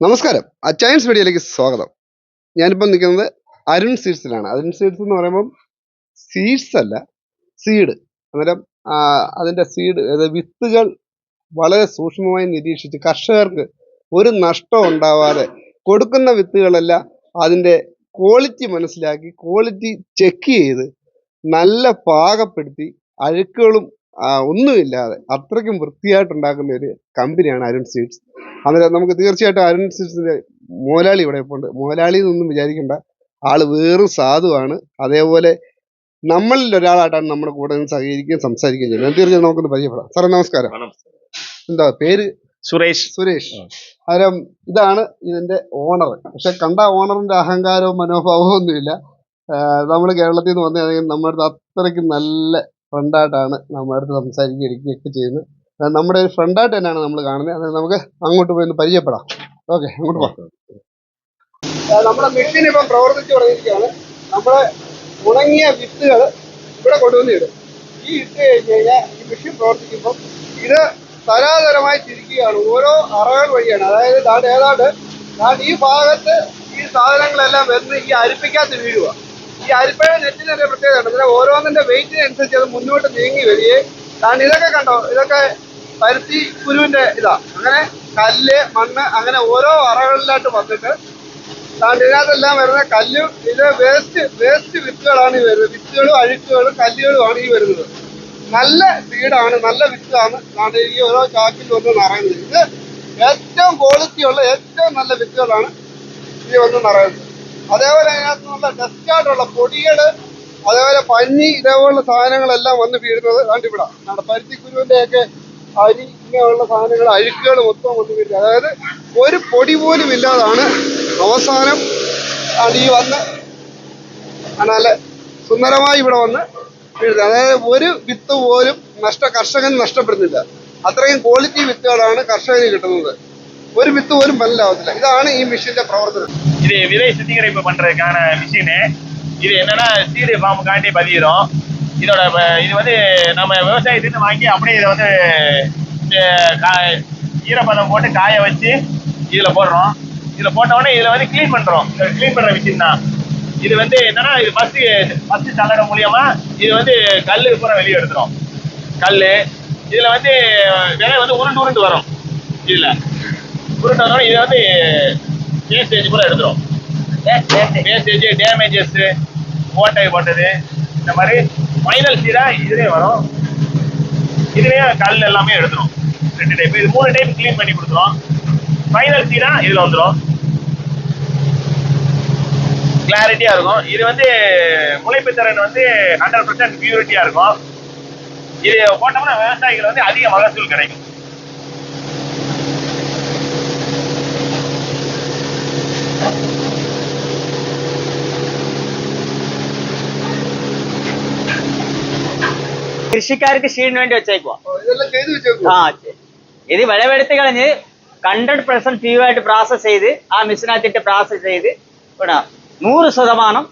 നമസ്കാരം. അച്ചയൻസ് വീഡിയോയിലേക്ക് സ്വാഗതം. ഞാനിപ്പോൾ നിൽക്കുന്നത് അരുൺ സീഡ്സിലാണ് അരുൺ സീഡ്സ് എന്ന് പറയുമ്പം സീഡ്സ് അല്ല സീഡ്. അന്നേരം അതിന്റെ സീഡ് അതായത് വിത്തുകൾ വളരെ സൂക്ഷ്മമായി നിരീക്ഷിച്ച് കർഷകർക്ക് ഒരു നഷ്ടം ഉണ്ടാവാതെ കൊടുക്കുന്ന വിത്തുകളെല്ലാം അതിന്റെ ക്വാളിറ്റി മനസ്സിലാക്കി ക്വാളിറ്റി ചെക്ക് ചെയ്ത് നല്ല പാകപ്പെടുത്തി അഴുക്കുകളും ഒന്നുമില്ലാതെ അത്രയ്ക്കും വൃത്തിയായിട്ടുണ്ടാക്കുന്ന ഒരു കമ്പനിയാണ് അരുൺ സ്വീറ്റ്സ്. അന്നേരം നമുക്ക് തീർച്ചയായിട്ടും അരുൺ സീഡ്സിന്റെ മോലാളി ഇവിടെ ഇപ്പോൾ ഉണ്ട്. മോലാളി എന്നൊന്നും വിചാരിക്കേണ്ട. ആൾ വേറും സാധുവാണ്. അതേപോലെ നമ്മളിൽ ഒരാളായിട്ടാണ് നമ്മുടെ കൂടെ നിന്ന് സഹകരിക്കുകയും സംസാരിക്കുകയും ചെയ്യുന്നത്. തീർച്ചയായും നമുക്കൊന്ന് പരിചയപ്പെടാം. സാറേ നമസ്കാരം. എന്താ പേര്? സുരേഷ്. സുരേഷ്. അന്നേരം ഇതാണ് ഇതിന്റെ ഓണർ. പക്ഷെ കണ്ട ഓണറിന്റെ അഹങ്കാരവും മനോഭാവവും ഒന്നുമില്ല. നമ്മൾ കേരളത്തിൽ നിന്ന് വന്നതാണെങ്കിൽ നമ്മുടെ അടുത്ത് അത്രയ്ക്ക് നല്ല ഫ്രണ്ടായിട്ടാണ് നമ്മളടുത്ത് സംസാരിക്കുക ഇരിക്കുകയൊക്കെ ചെയ്യുന്നത് നമ്മുടെ ഒരു ഫ്രണ്ടായിട്ട് തന്നെയാണ് നമ്മൾ കാണുന്നത്. അത് നമുക്ക് അങ്ങോട്ട് പോയി പരിചയപ്പെടാം. ഓക്കെ അങ്ങോട്ട് പോകാം നമ്മുടെ മെഷീൻ ഇപ്പം പ്രവർത്തിച്ചു തുടങ്ങിയിരിക്കുകയാണ്. നമ്മുടെ ഉണങ്ങിയ വിത്തുകൾ ഇവിടെ കൊണ്ടുവന്ന് ഇടും. ഈ ഇട്ട് കഴിഞ്ഞ് കഴിഞ്ഞാൽ ഈ മെഷീൻ പ്രവർത്തിക്കുമ്പോൾ ഇത് തരാതരമായി തിരിക്കുകയാണ്. ഓരോ അറകൾ വഴിയാണ്. അതായത് താണ്ട് ഏതാണ്ട് താണ്ട് ഈ ഭാഗത്ത് ഈ സാധനങ്ങളെല്ലാം വരുന്ന ഈ അരിപ്പിക്കകത്ത് വീഴുക ഈ അരിപ്പയുടെ നെറ്റിന് ഒരു പ്രത്യേകത ഉണ്ട്. ഇതിലെ ഓരോന്നിന്റെ വെയിറ്റിനനുസരിച്ച് അത് മുന്നോട്ട് നീങ്ങി വരികയും കാരണം ഇതൊക്കെ കണ്ടോ? ഇതൊക്കെ പരുത്തി കുരുവിന്റെ ഇതാ. അങ്ങനെ കല്ല് മണ്ണ് അങ്ങനെ ഓരോ അറകളിലായിട്ട് വന്നിട്ട് താണ്ട് ഇതിനകത്തെല്ലാം വരുന്ന കല്ലും ഇത് വേസ്റ്റ് വേസ്റ്റ് വിത്തുകളാണ് ഈ വരുന്നത്. വിത്തുകളും അഴുക്കുകളും കല്ലുകളുമാണ് ഈ വരുന്നത്. നല്ല സീഡാണ് നല്ല വിത്താണ് താണ്ട് ഈ ഓരോ ചാക്കിൽ വന്ന് നിറയുന്നത്. ഇത് ഏറ്റവും ക്വാളിറ്റി ഉള്ള ഏറ്റവും നല്ല വിത്തുകളാണ് ഈ വന്ന് നിറയുന്നത്. അതേപോലെ അതിനകത്ത് നല്ല ഡസ്റ്റായിട്ടുള്ള പൊടികൾ അതേപോലെ പഞ്ഞി ഇതേപോലുള്ള സാധനങ്ങളെല്ലാം വന്ന് വീഴുന്നത് പരുത്തിക്കുരുവിന്റെ ഒക്കെ അരി ഇങ്ങനെയുള്ള സാധനങ്ങൾ അഴുക്കുകൾ മൊത്തം വന്ന് വീഴുന്നത്. അതായത് ഒരു പൊടി പോലും ഇല്ലാതാണ് അവസാനം അടി വന്ന് നല്ല സുന്ദരമായി ഇവിടെ വന്ന് വീഴുന്നത്. അതായത് ഒരു വിത്ത് പോലും നഷ്ട കർഷകൻ നഷ്ടപ്പെടുന്നില്ല. അത്രയും ക്വാളിറ്റി വിത്തുകളാണ് കർഷകന് കിട്ടുന്നത്. ഒരു വിത്ത് പോലും മനസ്സിലാവത്തില്ല ഇതാണ് ഈ മെഷീന്റെ പ്രവർത്തനം இது விதை சுத்திகரிப்பு பண்றதுக்கான மிஷினு இது என்னன்னா சீடு ஃபார்முக்காண்டி பதிகிறோம் இதோட வ- இது வந்து நம்ம விவசாயத்துக்கு வாங்கி அப்படியே இதை வந்து இந்த கா- ஈரப்பதம் போட்டு காய வச்சு இதுல போடுறோம் இதுல போட்ட உடனே இதுல வந்து க்ளீன் பண்றோம் க்ளீன் பண்ற மிஷின் தான் இது வந்து என்னன்னா இது ஃபர்ஸ்ட் ஃபர்ஸ்ட் சல்லடை மூலியமா இது வந்து கல்லு பூரா வெளியே எடுத்துரும் கல்லு இதுல வந்து விலை வந்து உருண்டு உருண்டு வரும் இதுல வந்தோடனே இதை வந்து வேஸ்டேஜ் கூட எடுத்துரும். வேஸ்டேஜ் டேமேஜஸ் ஓட்டை போட்டது. இந்த மாதிரி ஃபைனல் சீடா இதுலேயே வரும். இதுலேயே கல் எல்லாமே எடுத்துரும். ரெண்டு டைப் இது மூணு டைப் க்ளீன் பண்ணி கொடுத்துரும். ஃபைனல் சீடா இதில் வந்துடும் கிளாரிட்டியாக இருக்கும். இது வந்து முளைப்பு திறன் வந்து ஹண்ட்ரட் பர்சன்ட் பியூரிட்டியாக இருக்கும். இது போட்டோம்னா விவசாயிகள் வந்து அதிக மகசூல் கிடைக்கும். കൃഷിക്കാർക്ക് ഷീഡിന് വേണ്ടി വെച്ചേക്കുവാ ഇതെല്ലാം ചെയ്തു വെച്ചേക്കും ആ ശരി. ഇത് വിളവെടുത്ത് കളഞ്ഞ് ഹൺഡ്രഡ് പെർസെന്റ് പ്യൂർ ആയിട്ട് പ്രോസസ് ചെയ്ത് ആ മിഷനകത്തിട്ട് പ്രോസസ് ചെയ്ത് ഇവിടെ നൂറ് ശതമാനം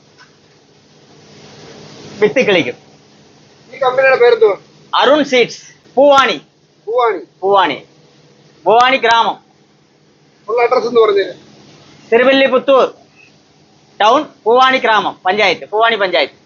വിത്ത് കിളിക്കും ഈ കമ്പനിയുടെ പേരെന്തുവാ അരുൺ സീഡ്സ് പൂവാണി പൂവാണി പൂവാണി പൂവാണി ഗ്രാമം ഉള്ള അഡ്രസ് എന്ന് പറഞ്ഞേര് തിരുവല്ലിപുത്തൂർ ടൗൺ പൂവാണി ഗ്രാമം പഞ്ചായത്ത് പൂവാണി പഞ്ചായത്ത്